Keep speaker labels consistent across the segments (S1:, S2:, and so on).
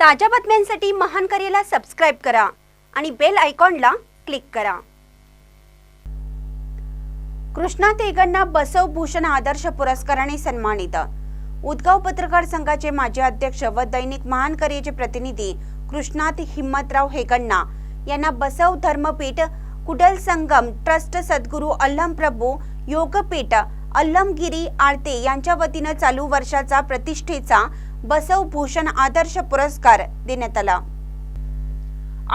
S1: ताज्या बातम्यांसाठी महान करेला सबस्क्राईब करा आणि बेल आयकॉनला क्लिक करा. कृष्णा तेगण्णा बसव भूषण आदर्श पुरस्काराने सन्मानित. उदगाव पत्रकार संघाचे माजी अध्यक्ष व दैनिक महान करेचे प्रतिनिधी कृष्णात हिम्मतराव हेगण्णा यांना बसव धर्मपीठ कुडल संगम ट्रस्ट सद्गुरू अल्लम प्रभू योगपीठ अल्लमगिरी आळते यांच्या वतीनं चालू वर्षाचा प्रतिष्ठेचा बसव भूषण आदर्श पुरस्कार देण्यात आला.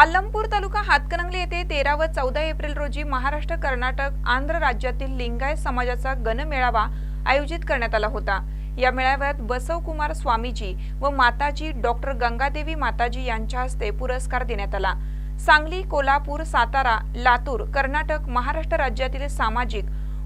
S2: आलमपूर तालुका हातकणंगले येथे तेरा व चौदा एप्रिल रोजी महाराष्ट्र कर्नाटक आंध्र राज्यातील लिंगायत समाजाचा गणमेळावा आयोजित करण्यात आला होता. या मेळाव्यात बसवकुमार स्वामीजी व माताजी डॉक्टर गंगादेवी माताजी यांच्या हस्ते पुरस्कार देण्यात आला. सांगली कोल्हापूर सातारा लातूर कर्नाटक महाराष्ट्र राज्यातील सामाजिक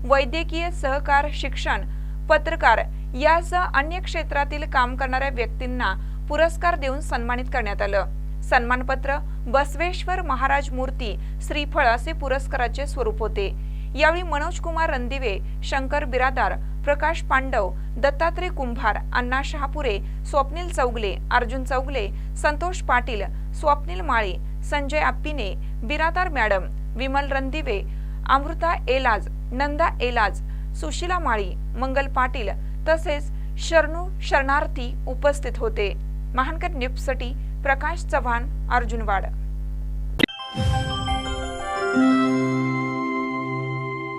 S2: वैद्यकीय सहकार शिक्षण पत्रकार यासह अन्य क्षेत्रातील काम करणाऱ्या व्यक्तींना पुरस्कार देऊन सन्मानित करण्यात आलं. सन्मानपत्र बसवेश्वर महाराज मूर्ती श्रीफळ असे पुरस्काराचे स्वरूप होते. यावेळी मनोज कुमार रणदिवे शंकर बिरादार प्रकाश पांडव दत्तात्रय कुंभार अण्णा शहापुरे स्वप्नील चौगले अर्जुन चौगले संतोष पाटील स्वप्नील माळी संजय आप्पिने बिरादार मॅडम विमल रणदिवे अमृता एलाज नंदा एलाज सुशीला माळी मंगल पाटील तसेच शरणू शरणार्थी उपस्थित होते. महानकर न्यूजसाठी प्रकाश चव्हाण अर्जुनवाड.